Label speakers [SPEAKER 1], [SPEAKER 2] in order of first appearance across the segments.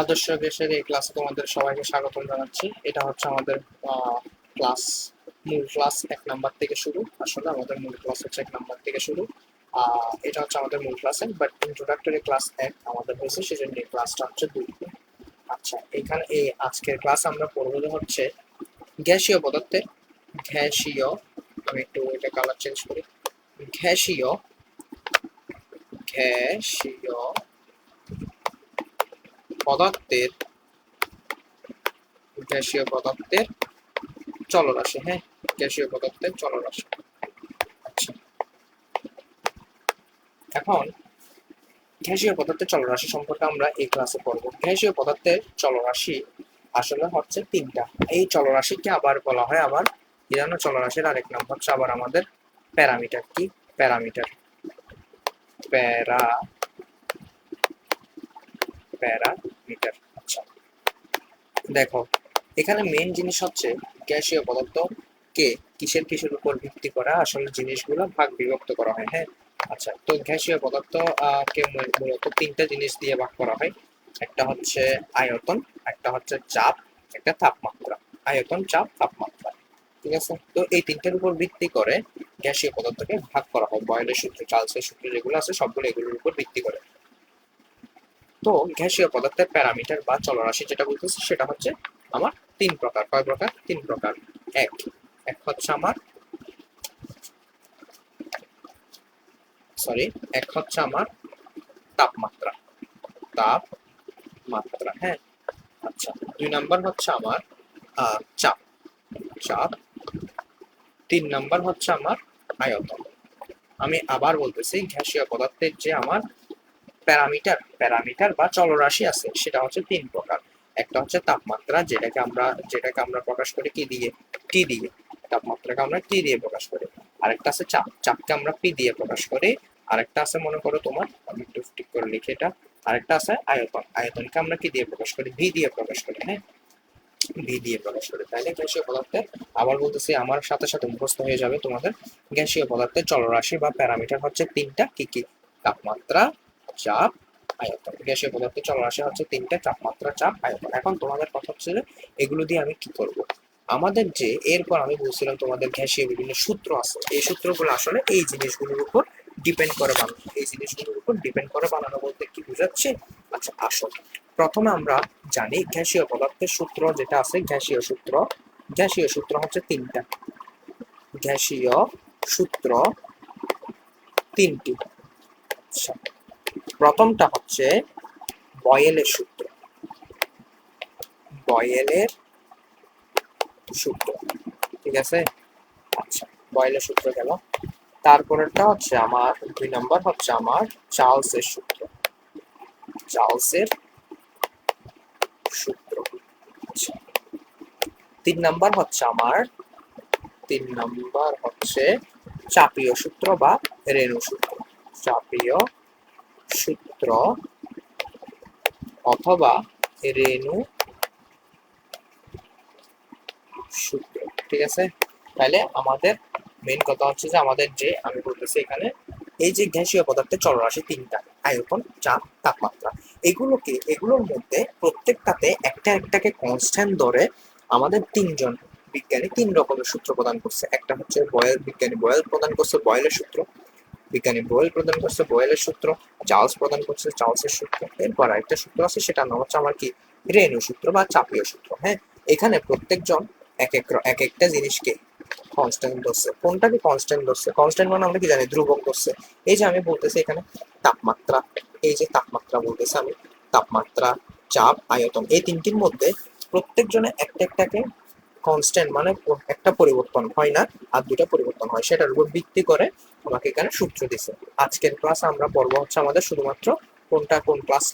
[SPEAKER 1] আদর্শ গ্যাসের এই ক্লাসে তোমাদের সবাইকে স্বাগতম জানাচ্ছি। এটা হচ্ছে আমাদের ক্লাস মূল ক্লাস এক নাম্বার থেকে শুরু। আসলে আমাদের মূল ক্লাস হচ্ছে এক নাম্বার থেকে শুরু। এটা হচ্ছে আমাদের মূল ক্লাসে বাট ইন্ট্রোডাক্টরি ক্লাস এক আমাদের হয়েছে, সেজন্য এই ক্লাসটা হচ্ছে দুই। আচ্ছা এখানে এই আজকের ক্লাস আমরা পড়ব হচ্ছে গ্যাসীয় পদার্থের গ্যাসীয় আমি একটু এটা কালার চেঞ্জ করি। গ্যাসীয় গ্যাসীয় পদার্থের, গ্যাসীয় পদার্থের চলরাশি হ্যাঁ? গ্যাসীয় পদার্থের চলরাশি। আচ্ছা। এখন গ্যাসীয় পদার্থের চলরাশি সম্পর্কে আমরা এই ক্লাসে পড়ব। গ্যাসীয় পদার্থের চলরাশি আসলে হচ্ছে তিনটা। এই চলরাশিকে আবার বলা হয় আবার ইরানো চলরাশির আরেক নাম হচ্ছে আবার আমাদের প্যারামিটার। কি? প্যারামিটার। প্যারা আচ্ছা দেখো, এখানে মেইন জিনিস হচ্ছে গ্যাসীয় পদার্থ, কে কিসের কিসের উপর ভিত্তি করা আসলে জিনিসগুলো ভাগ বিভক্ত করা হয় হ্যাঁ? আচ্ছা তো গ্যাসীয় পদার্থ কে মূলত তিনটা জিনিস দিয়ে ভাগ করা হয়। একটা হচ্ছে আয়তন, একটা হচ্ছে চাপ, একটা তাপমাত্রা। আয়তন, চাপ, তাপমাত্রা, ঠিক আছে? তো এই তিনটার উপর ভিত্তি করে গ্যাসীয় পদার্থকে ভাগ করা হয়। বয়লের সূত্র, চার্লসের সূত্র যেগুলো আছে, সবগুলো এগুলোর উপর ভিত্তি করে। তো গ্যাসীয় পদার্থের প্যারামিটার বা চলরাশি যেটা বলতেছি, সেটা হচ্ছে আমার তিন প্রকার। কয় প্রকার? তিন প্রকার। এক। এক হচ্ছে আমার সরি এক হচ্ছে আমার তাপমাত্রা। তাপমাত্রা হ্যাঁ। আচ্ছা দুই নাম্বার হচ্ছে আমার চাপ। চাপ। তিন নাম্বার হচ্ছে আমার আয়তন। আমি আবার বলতেছি, গ্যাসীয় পদার্থের যে আমার প্যারামিটার প্যারামিটার বা চলরাশি আছে, সেটা হচ্ছে তিন প্রকার। একটা হচ্ছে তাপমাত্রা, যেটাকে আমরা যেটাকে আমরা প্রকাশ করি কি দিয়ে? টি দিয়ে। তাপমাত্রাকে আমরা টি দিয়ে প্রকাশ করি। আরেকটা আছে চাপ। চাপকে আমরা পি দিয়ে প্রকাশ করি। আরেকটা আছে, মনে করো তোমার, আমি একটু ঠিক করে লিখি এটা। আরেকটা আছে আয়তন। আয়তনকে আমরা কি দিয়ে প্রকাশ করি? ভি দিয়ে প্রকাশ করি হ্যাঁ? ভি দিয়ে প্রকাশ করি। তাইলে গ্যাসীয় পদার্থের, আবার বলতেছি, আমার সাথে সাথে মুখস্থ হয়ে যাবে তোমাদের। গ্যাসীয় পদার্থের চলরাশি বা প্যারামিটার হচ্ছে তিনটা। কি কি? তাপমাত্রা চাপ, আয়তন। গ্যাসীয় পদার্থের চলরাশি হচ্ছে তিনটা, তাপমাত্রা চাপ, আয়তন। এখন তোমাদের কথা হচ্ছে এগুলো দিয়ে আমি কি করব? আমাদের যে, এরপর আমি বলছিলাম তোমাদের গ্যাসীয় বিভিন্ন সূত্র আছে। এই সূত্রগুলো আসলে এই জিনিসগুলোর উপর ডিপেন্ড করে বানানো। এই জিনিসগুলোর উপর ডিপেন্ড করে বানানো বলতে কি বুঝাচ্ছে? আচ্ছা আসো। প্রথমে আমরা জানি গ্যাসীয় পদার্থের সূত্র যেটা আছে, গ্যাসীয় সূত্র। গ্যাসীয় সূত্র হচ্ছে তিনটা। গ্যাসীয় সূত্র তিনটি। আচ্ছা প্রথমটা হচ্ছে বয়েলের সূত্র। বয়েলের সূত্র। ঠিক আছে? আচ্ছা বয়েলের সূত্র গেল। তারপরেরটা হচ্ছে আমার, দুই নম্বর হচ্ছে আমার চার্লসের সূত্র। চার্লসের সূত্র। আচ্ছা তিন নাম্বার হচ্ছে আমার, তিন নাম্বার হচ্ছে চাপীয় সূত্র বা রেণু সূত্র। চাপীয় সূত্র অথবা রেণু সূত্র, ঠিক আছে? তাহলে আমাদের মেন কথা হচ্ছে যে আমাদের যে, আমি বলতেছি এখানে, এই যে গ্যাসীয় পদার্থের চলরাশি তিনটা, আয়তন, চাপ, তাপমাত্রা। এগুলোকে, এগুলোর মধ্যে প্রত্যেকটাতে একটা একটাকে কনস্ট্যান্ট ধরে আমাদের তিনজন বিজ্ঞানী তিন রকমের সূত্র প্রদান করছে। একটা হচ্ছে বয়েল, বিজ্ঞানী বয়েল প্রদান করছে বয়েলের সূত্র বিজ্ঞানী বয়েল প্রদান করছে বয়েলের সূত্র, চার্লস প্রদান করছে চার্লসের সূত্র, এরপর আরেকটা সূত্র আছে, সেটা নাম হচ্ছে আমার কি? রেণু সূত্র বা চাপীয় সূত্র হ্যাঁ? এখানে প্রত্যেকজন এক এক এক একটা জিনিসকে কনস্ট্যান্ট ধরছে। কোনটাকে কনস্ট্যান্ট ধরছে? কনস্ট্যান্ট মানে আমরা কি জানি? ধ্রুবক ধরছে। এই যে আমি বলতেছি এখানে তাপমাত্রা, এই যে তাপমাত্রা বলতেছি আমি, তাপমাত্রা, চাপ, আয়তন, এই তিনটির মধ্যে প্রত্যেকজনে একটা একটাকে কনস্ট্যান্ট মানে একটা পরিবর্তন হয় না, আর দুটা পরিবর্তন হয়। সেটার উপর ভিত্তি করে আমাকে এখানে সূত্র দিছে। আজকের ক্লাস আমরা পড়ব হচ্ছে আমাদের শুধুমাত্র কোনটা কোন ক্লাস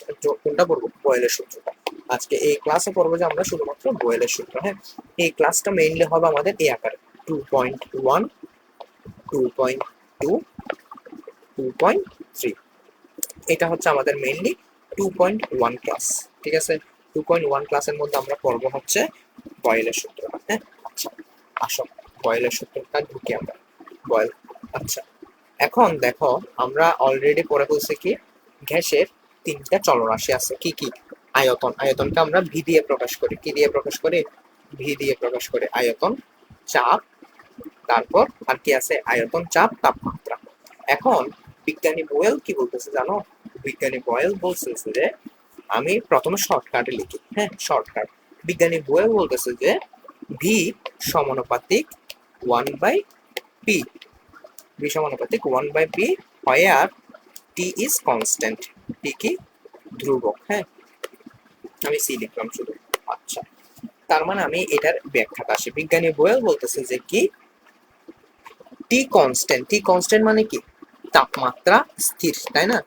[SPEAKER 1] কোনটা পড়ব? বয়েলের সূত্রটা। আজকে এই ক্লাসে পড়ব যে আমরা শুধুমাত্র বয়েলের সূত্র হ্যাঁ? এই ক্লাসটা মেইনলি হবে আমাদের এই আকারে। Two point one two point two two point three এটা হচ্ছে আমাদের mainly two point one class ঠিক আছে? টু পয়েন্ট ওয়ান ক্লাসের মধ্যে আমরা পড়ব হচ্ছে বয়েলের সূত্রটা হ্যাঁ আচ্ছা আসো, বয়েলের সূত্রটা ঢুকি আমরা। বয়েল আচ্ছা। এখন দেখো, আমরা অলরেডি পড়ে বলছি কি, গ্যাসের তিনটা চলরাশি আছে। কি কি? আয়তন। আয়তনকে আমরা ভি দিয়ে প্রকাশ করি। কি দিয়ে প্রকাশ করি? ভি দিয়ে প্রকাশ করি আয়তন, চাপ, তারপর আর কি আছে? আয়তন, চাপ, তাপমাত্রা। এখন বিজ্ঞানী বয়েল কি বলতেছে জানো? বিজ্ঞানী বয়েল বলতেছে যে, আমি প্রথমে শর্টকাটে লিখি। হ্যাঁ শর্টকাট বিজ্ঞানী বয়েল বলতেছে যে ভি সমানুপাতিক ওয়ান বাই পি ভি সমানুপাতিক ওয়ান বাই পি আর টি ইজ কনস্ট্যান্ট টি কি ধ্রুবক হ্যাঁ? আমি সি লিখলাম শুধু। আচ্ছা। তার মানে আমি এটার ব্যাখ্যাটা আসি। বিজ্ঞানী বয়েল বলতেছে যে কি? টি কনস্ট্যান্ট টি কনস্ট্যান্ট মানে কি? তাপমাত্রা স্থির, তাই না?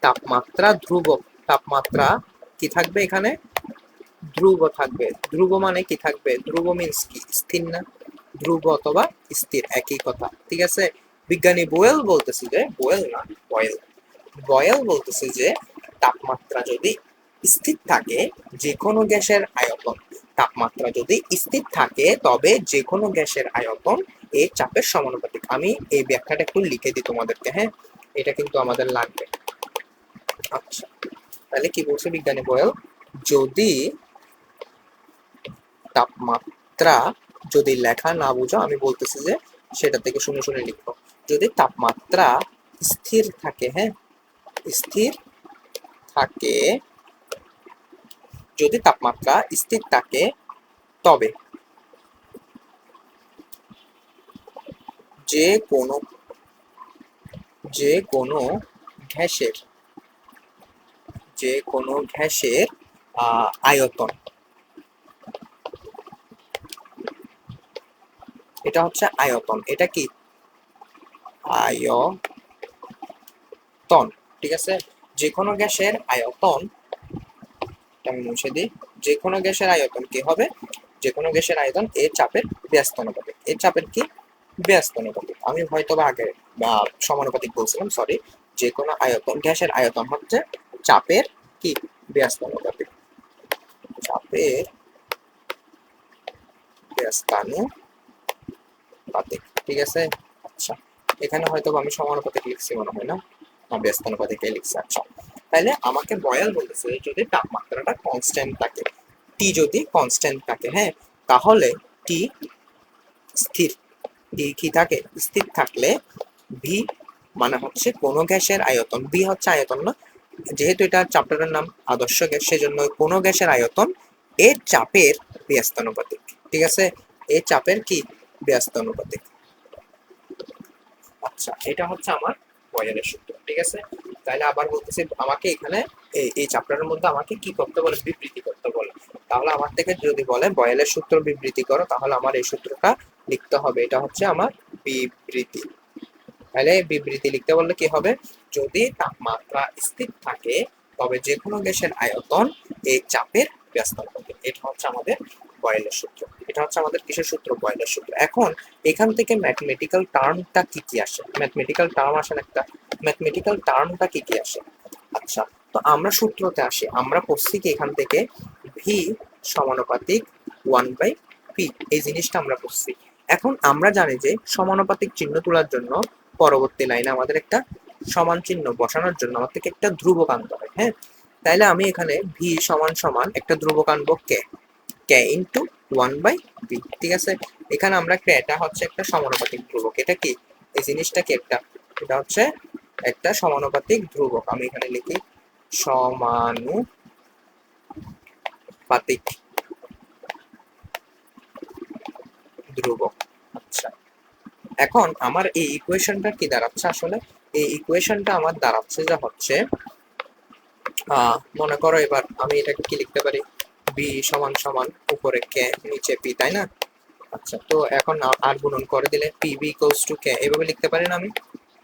[SPEAKER 1] তাপমাত্রা ধ্রুবক। তাপমাত্রা কি থাকবে এখানে? ধ্রুব থাকবে। ধ্রুব মানে কি থাকবে? ধ্রুব মিন্স কি? স্থির না? ধ্রুব অথবা স্থির, একই কথা। ঠিক আছে? বিজ্ঞানী বোয়েল বলতেছে যে, বোয়েল না, বয়েল। বয়েল বলতেছে যে, তাপমাত্রা যদি স্থির থাকে যে কোনো গ্যাসের আয়তন, তাপমাত্রা যদি স্থির থাকে তবে যে কোনো গ্যাসের আয়তন এই চাপের সমানুপাতিক। আমি এই ব্যাখ্যাটা একটু লিখে দিই তোমাদেরকে হ্যাঁ? এটা কিন্তু আমাদের লাগবে। আচ্ছা তাহলে কি বলছে বিজ্ঞানী বয়েল? যদি তাপমাত্রা যদি লেখা না বুঝো, আমি বলতেছি যে সেটা থেকে শুনে শুনে লিখব যদি তাপমাত্রা স্থির থাকে হ্যাঁ? স্থির থাকে, যদি তাপমাত্রা স্থির থাকে, তবে যে কোনো যে কোনো ঘ্যাসের যে কোনো ঘ্যাসের আয়তন এটা হচ্ছে আয়তন। এটা কি? আয়তন, ঠিক আছে? যে কোনো গ্যাসের আয়তন আমি মুছে দিই। যে কোনো গ্যাসের আয়তন কি হবে? যে কোনো গ্যাসের আয়তন এর চাপের ব্যস্ত অনুপাতিক এর চাপের কি? ব্যস্ত অনুপাতিক আমি হয়তো বা আগে সমানুপাতিক বলছিলাম সরি যে কোনো আয়তন, গ্যাসের আয়তন হচ্ছে চাপের কি? ব্যস্ত অনুপাতিক চাপের ব্যস্তানুপাতিক। ঠিক আছে? আচ্ছা এখানে হয়তো আমি সমানুপাতিক লিখছি মনে হয়, না? ব্যস্তানুপাতিকে লিখছি আচ্ছা। তাহলে আমাকে বয়াল বলতেছে যদি তাপমাত্রাটা কনস্ট্যান্ট থাকে টি যদি কনস্ট্যান্ট থাকে হ্যাঁ? তাহলে টি স্থির টি কি থাকে? স্থির থাকলে ভি মানে হচ্ছে কোনো গ্যাসের আয়তন বি হচ্ছে আয়তন না? যেহেতু এটা চ্যাপ্টারের নাম আদর্শ গ্যাস, সেজন্য কোনো গ্যাসের আয়তন এর চাপের ব্যস্তানুপাতিক, ঠিক আছে? এই চাপের কি? ব্যস্তানুপাতিক। আচ্ছা এটা হচ্ছে আমার সূত্র, ঠিক আছে? তাহলে আবার বলতেছি, আমাকে এখানে এই চ্যাপ্টারের মধ্যে আমাকে কি করতে বলে, বিবৃতি করতে বলে। তাহলে আমার থেকে যদি বলে সূত্র বিবৃতি করো, তাহলে আমার এই সূত্রটা লিখতে হবে। এটা হচ্ছে আমার বিবৃতি। তাহলে বিবৃতি লিখতে বললে কি হবে? যদি তাপমাত্রা স্থির থাকে, তবে যে কোনো গ্যাসের আয়তন এই চাপের ব্যস্ত হবে এটা হচ্ছে আমাদের বয়েলের সূত্র। এটা হচ্ছে আমাদের কিসের সূত্র? বয়েলের সূত্র। এখন এখান থেকে ম্যাথমেটিক্যাল টার্মটা কি কি আসে? ম্যাথমেটিক্যাল টার্ম আসে না একটা। ম্যাথমেটিক্যাল টার্মটা কি কি আসে? আচ্ছা তো আমরা সূত্রতে আসি। আমরা পড়ছি কি এখান থেকে ভি সমানুপাতিক ওয়ান বাই পি এই জিনিসটা আমরা পড়ছি। এখন আমরা জানি যে সমানুপাতিক চিহ্ন তোলার জন্য পরবর্তী লাইনে আমাদের একটা সমান চিহ্ন বসানোর জন্য আমার থেকে একটা ধ্রুবক আনতে হয় হ্যাঁ? তাইলে আমি এখানে ভি সমান সমান একটা ধ্রুবক আনব K? K into one by V ঠিক আছে? এখানে আমরা এটা হচ্ছে একটা সমানুপাতিক ধ্রুবক। এটা কি? এই জিনিসটা কি একটা? এটা হচ্ছে একটা সমানুপাতিক ধ্রুবক। আমি এখানে লিখি সমানুপাতিক ধ্রুবক। আচ্ছা। এখন আমার এই ইকুয়েশনটা কি দাঁড়াচ্ছে আসলে? এই ইকুয়েশনটা আমার দাঁড়াচ্ছে যা হচ্ছে মনে করো এবার আমি এটাকে কি লিখতে পারি? বি সমান সমান উপরে কে নিচে পি তাই না? আচ্ছা। তো এখন আর গুণন করে দিলে P V equals to K? এভাবে লিখতে পারি না আমি।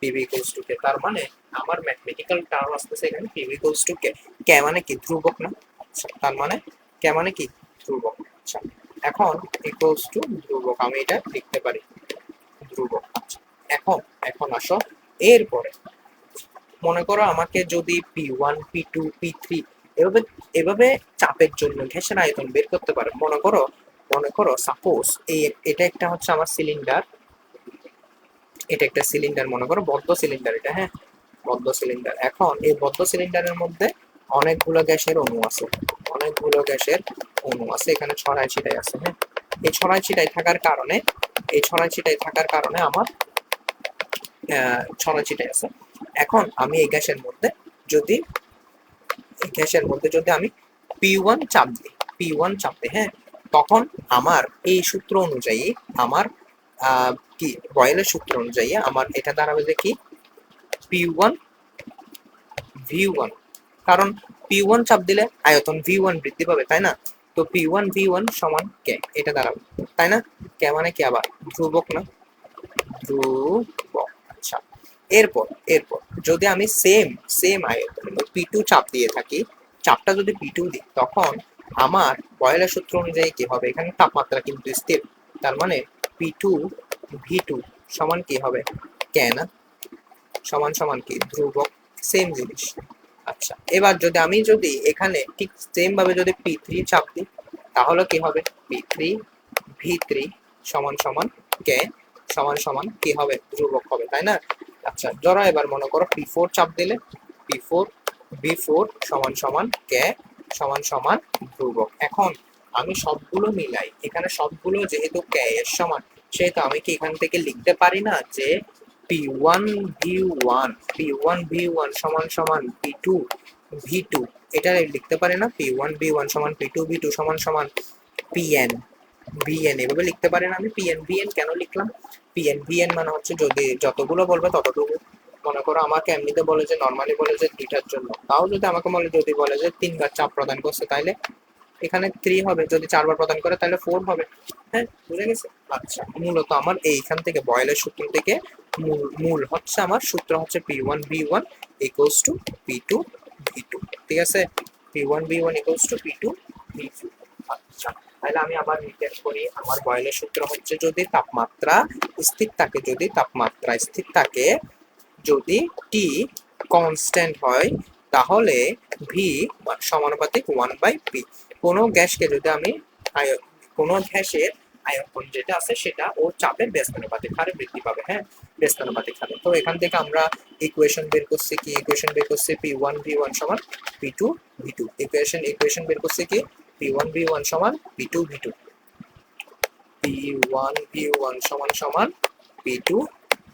[SPEAKER 1] P V equals to K. তার মানে আমার ম্যাথমেটিক্যাল টার্ম আসতেছে এখানে P V equals to K. K মানে কি? ধ্রুবক না? আচ্ছা তার মানে কে মানে কি? ধ্রুবক। আচ্ছা এখন ইকুয়ালস টু ধ্রুবক। আমি এটা লিখতে পারি। ধ্রুবক। আচ্ছা এখন এখন আসো। এরপরে মনে করো আমাকে যদি P one P two P three এভাবে এভাবে চাপের জন্য গ্যাসের আয়তন বের করতে পারে। মনে করো মনে করো সাপোজ এই এটা একটা হচ্ছে আমার সিলিন্ডার এটা একটা সিলিন্ডার মনে করো, বদ্ধ সিলিন্ডার এটা হ্যাঁ? বদ্ধ সিলিন্ডার এখন এই বদ্ধ সিলিন্ডারের মধ্যে অনেকগুলো গ্যাসের অণু আছে। অনেকগুলো গ্যাসের অণু আছে। এখানে ছড়াই ছিটাই আছে হ্যাঁ? এই ছড়াই ছিটাই থাকার কারণে, এই ছড়াই ছিটাই থাকার কারণে আমার ছড়াই ছিটাই আছে। এখন আমি এই গ্যাসের মধ্যে যদি গ্যাসের মধ্যে যদি আমি পি ওয়ান চাপ দিই পি ওয়ান চাপ দিই হ্যাঁ তখন আমার এই সূত্র অনুযায়ী আমার কি বয়েলের সূত্র অনুযায়ী আমার এটা দাঁড়াবে যে কি? পি ওয়ান ভি ওয়ান কারণ পি ওয়ান চাপ দিলে আয়তন ভি ওয়ান বৃদ্ধি পাবে, তাই না? তো পি ওয়ান ভি ওয়ান সমান কে? এটা দাঁড়াবে। তাই না? কে মানে কি আবার? ধ্রুবক না? আচ্ছা এরপর এরপর, যদি আমি সেম সেম আয়তন পি টু চাপ দিয়ে থাকি, চাপটা যদি পি টু দিই, তখন আমার বয়লের সূত্র অনুযায়ী কি হবে? এখানে তাপমাত্রা কিন্তু স্থির। তার মানে পি টু ভি টু সমান কি হবে? কে না সমান সমান কি? ধ্রুবক সেম জিনিস। আচ্ছা এবার যদি আমি যদি এখানে ঠিক সেম ভাবে যদি পি থ্রি চাপ দিই, তাহলে কি হবে? পি থ্রি ভি থ্রি সমান সমান কে? সমান সমান কি হবে? ধ্রুবক হবে, তাই না? আচ্ছা ধরো এবার মনে করো পি ফোর চাপ দিলে পি ফোর বি ফোর সমান সমান কে সমান সমান ধ্রুবক। এখন আমি সবগুলো মিলাই, এখানে সবগুলো যেহেতু কে এর সমান, সেহেতু আমি কি এখান থেকে লিখতে পারি না যে P one V one P one V one সমান সমান পি টু ভি টু এটা লিখতে পারি না পি ওয়ান ভি ওয়ান সমান পি টু ভি টু সমান সমান পিএন ভিএন এভাবে লিখতে পারি না আমি পিএন ভিএন কেন লিখলাম? পিএন ভিএন মানে হচ্ছে যদি যতগুলো বলবে ততটুকু। মনে করো আমাকে এমনিতে বলে যে নর্মালি বলে যে দুইটার জন্য। তাও যদি আমাকে বলে যদি বলে যে তিনবার চাপ প্রদান করছে, তাইলে এখানে থ্রি হবে। যদি চারবার প্রদান করে তাহলে ফোর হবে। হ্যাঁ বুঝে গেছে? আচ্ছা মূলত আমার এইখান থেকে, বয়েলের সূত্র থেকে মূল মূল হচ্ছে আমার সূত্র হচ্ছে P one V one equals to P two V two ঠিক আছে? P one V one equals to P two V two আচ্ছা। তাহলে আমি আবার রিপেয়ার করি। আমার বয়লের সূত্র হচ্ছে যদি তাপমাত্রা স্থির থাকে, যদি তাপমাত্রা স্থির থাকে, যদি টি কনস্ট্যান্ট হয়, তাহলে ভি সমানুপাতিক ওয়ান বাই পি কোনো গ্যাসকে যদি আমি কোনো গ্যাসের আয়তন যেটা আছে, সেটা ও চাপের ব্যস্তানুপাতিক হারে বৃদ্ধি পাবে হ্যাঁ? ব্যস্তানুপাতিক হারে। তো এখান থেকে আমরা ইকুয়েশন বের করছি কি? ইকুয়েশন বের করছি পি ওয়ান ভি ওয়ান সমান P two V two equation equation বের করছি কি? পি ওয়ান ভি ওয়ান সমান P two V two P one V one সমান সমান পি টু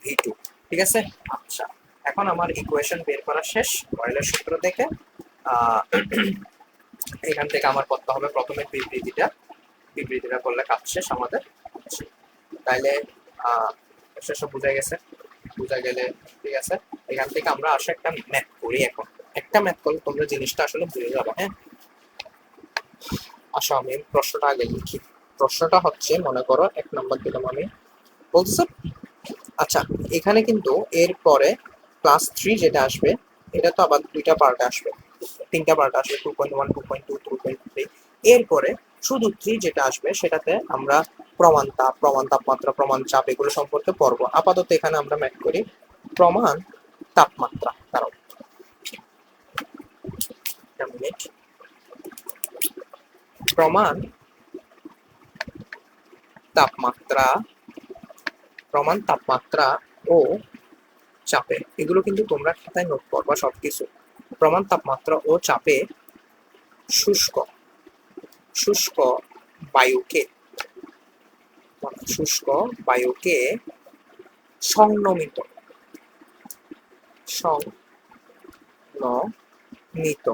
[SPEAKER 1] ভি টু ঠিক আছে? আচ্ছা এখন আমার ইকুয়েশন বের করা শেষ। বয়েলের সূত্র থেকে এখান থেকে আমার করতে হবে প্রথমে বিবৃতিটা। বিবৃতিটা করলে কাজ শেষ আমাদের। আচ্ছা, তাইলে সেসব বোঝা গেছে? বোঝা গেলে ঠিক আছে? এখান থেকে আমরা আসলে একটা ম্যাথ করি এখন। একটা ম্যাথ করলে তোমরা জিনিসটা আসলে বুঝে যাবে হ্যাঁ? আসো আমি প্রশ্নটা আগে লিখি। প্রশ্নটা হচ্ছে, মনে করো, এক নম্বর দিলাম আমি। বলতেছে আচ্ছা এখানে কিন্তু এর পরে ক্লাস থ্রি যেটা আসবে, এটা তো আবার দুইটা পার্ট আসবে। তিনটা পার্ট আসবে two point one two point two two point three এরপরে শুধু থ্রি যেটা আসবে, সেটাতে আমরা প্রমাণ তাপ, প্রমাণ তাপমাত্রা, প্রমাণ চাপ, এগুলো সম্পর্কে পড়ব। আপাতত এখানে আমরা ম্যাথ করি। প্রমাণ তাপমাত্রা, কারণ। মিনিট প্রমাণ তাপমাত্রা প্রমাণ তাপমাত্রা ও চাপে। এগুলো কিন্তু তোমরা খাতায় নোট করবা সবকিছু। প্রমাণ তাপমাত্রা ও চাপে শুষ্ক। শুষ্ক বায়ুকে। শুষ্ক বায়ুকে সংনমিত। সংনমিত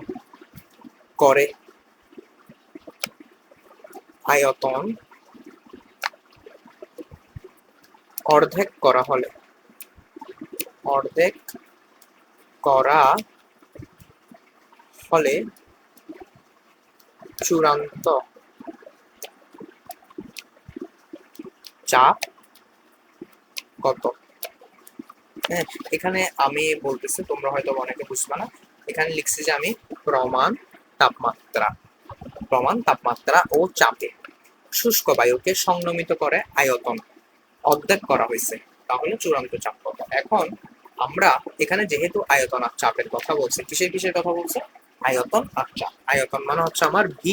[SPEAKER 1] করে। আয়তন অর্ধেক করা হলে। অর্ধেক করা হলে চূড়ান্ত চাপ কত? হ্যাঁ এখানে আমি বলতেছি, তোমরা হয়তো অনেকে বুঝবে না। এখানে লিখছি যে আমি প্রমাণ তাপমাত্রা। প্রমাণ তাপমাত্রা ও চাপে। শুষ্ক বায়ুকে সংনমিত করে আয়তন অর্ধেক করা হয়েছে। তাহলে চূড়ান্ত চাপ কত? এখন আমরা এখানে যেহেতু আয়তন আর চাপের কথা বলছি, কিসের কিসের কথা বলছে? আয়তন আর চাপ। আয়তন মানে হচ্ছে আমার ভি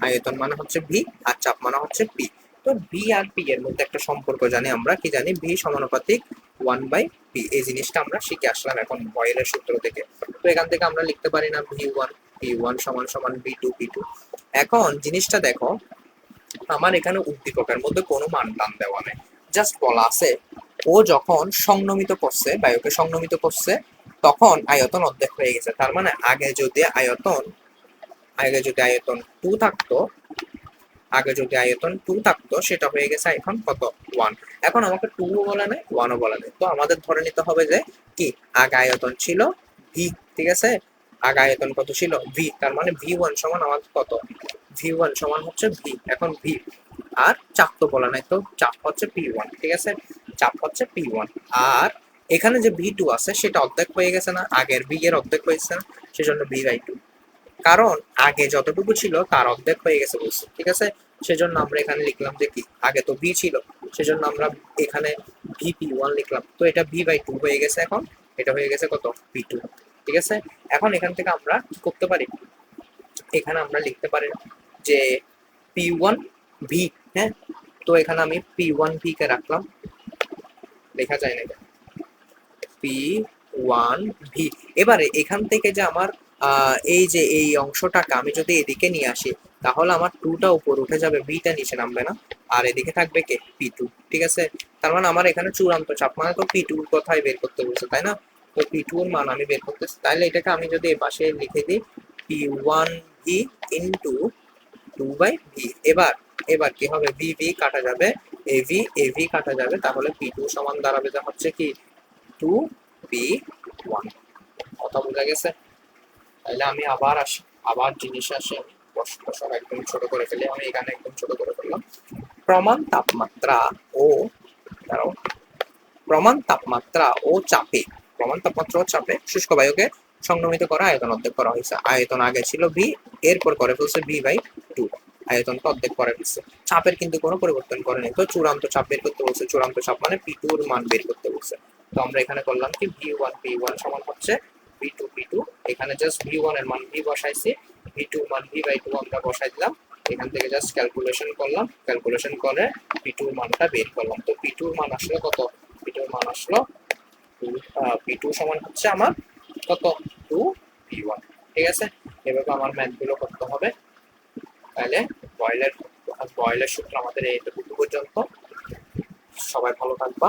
[SPEAKER 1] আয়তন মানে হচ্ছে ভি আর চাপ মানে হচ্ছে পি তো ভি আর পি এর মধ্যে একটা সম্পর্ক জানি আমরা, কি জানি? ভি সমানুপাতিক ওয়ান বাই পি এই জিনিসটা আমরা শিখে আসলাম এখন বয়েলের সূত্র থেকে। তো এখান থেকে আমরা লিখতে পারি না ভি ওয়ান পি ওয়ান সমান সমান বি টু পি টু এখন জিনিসটা দেখো, আমার এখানে উদ্দীপকের মধ্যে কোনো মান টান দেওয়া নেই। জাস্ট বলা আছে, ও যখন সংনমিত করছে, বায়ুকে সংনমিত করছে, তখন আয়তন অর্ধেক হয়ে গেছে। তার মানে আগে যদি আয়তন, আগে যদি আয়তন টু থাকতো, আগে যদি আয়তন টু থাকতো, সেটা হয়ে গেছে এখন কত? ওয়ান এখন আমাকে টু বলে নেই ওয়ানও বলে নেই। তো আমাদের ধরে নিতে হবে যে কি? আগে আয়তন ছিল ভি ঠিক আছে? আগে আয়তন কত ছিল? ভি তার মানে ভি ওয়ান সমান আমার কত? ভি ওয়ান সমান হচ্ছে ভি এখন ভি আর চাপ তো বলা নাই তো, চাপ হচ্ছে পি ওয়ান ঠিক আছে? চাপ হচ্ছে পি ওয়ান আর এখানে যে ভি টু আছে, সেটা অর্ধেক হয়ে গেছে না? আগের ভি এর অর্ধেক হয়েছে না? সেজন্য ভি বাই টু কারণ আগে যতটুকু ছিল, তার অর্ধেক হয়ে গেছে বলছে, ঠিক আছে? সেজন্য আমরা এখানে লিখলাম যে কি? আগে তো ভি ছিল, সেজন্য আমরা এখানে ভি পি ওয়ান লিখলাম, তো এটা ভি বাই টু হয়ে গেছে এখন, এটা হয়ে গেছে কত? পি টু ঠিক আছে? এখন এখান থেকে আমরা কি করতে পারি? এখানে আমরা লিখতে পারি যে পি ওয়ান ভি হ্যাঁ? তো এখানে আমি পি ওয়ান ভি কে রাখলাম। লেখা যায় না পি ওয়ান ভি এবারে এখান থেকে যে আমার এই যে এই অংশটাকে আমি যদি এদিকে নিয়ে আসি, তাহলে আমার টুটা উপর উঠে যাবে বিটা নিচে নামবে না। আর এদিকে থাকবে কে? পি টু ঠিক আছে? তার মানে আমার এখানে চূড়ান্ত চাপ মানে তো পি টুর কথাই বের করতে বলছে, তাই না? তো পি টুর মান আমি বের করতেছি। তাহলে এটাকে আমি যদি এ পাশে লিখে দিই P one V into two by V এবার এবার কি হবে? ভি ভি কাটা যাবে এ ভি এ ভি কাটা যাবে, তাহলে পি টু সমান দাঁড়াবে যা হচ্ছে কি? টু পি ওয়ান কথা বোঝা গেছে? তাহলে আমি আবার আসি, আবার জিনিস আসে, আমি প্রশ্ন সব একদম ছোট করে ফেলি, আমি এখানে একদম ছোট করে ফেললাম। প্রমাণ তাপমাত্রা ও প্রমাণ তাপমাত্রা ও চাপে প্রমাণ তাপমাত্রা ও চাপে শুষ্ক বায়ুকে সংনমিত করা আয়তন অর্ধেক করা হয়েছে। আয়তন আগে ছিল ভি এরপর করে ফেলছে ভি বাই টু আয়তনকে অর্ধেক করে ফেলছে চাপের কিন্তু কোনো পরিবর্তন করেনি। তো চূড়ান্ত চাপ বের করতে বলছে। চূড়ান্ত চাপ মানে পি টুর মান বের করতে বলছে। তো আমরা এখানে করলাম কি? ভি ওয়ান ভি ওয়ান সমান হচ্ছে ভি টু ভি টু এখানে জাস্ট ভি ওয়ানের মান ভি বসাইছি। ভি টু মান ভি বাই টু আমরা বসাই দিলাম। এখান থেকে জাস্ট ক্যালকুলেশন করলাম। ক্যালকুলেশন করে পি টুর মানটা বের করলাম। তো পি টুর মান আসলো কত? পি টুর মান আসলো পি টু সমান হচ্ছে আমার কত? টু পি ওয়ান ঠিক আছে? এভাবে আমার ম্যাথগুলো করতে হবে। তাহলে বয়েলের বয়েলের সূত্র আমাদের এইটুকু পর্যন্ত। সবাই ভালো থাকবা।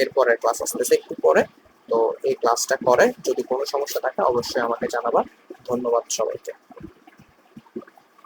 [SPEAKER 1] এরপরে ক্লাস আসতেছে একটু পরে। তো এই ক্লাসটা করে। যদি কোনো সমস্যা থাকে, অবশ্যই আমাকে জানাবা। ধন্যবাদ সবাইকে।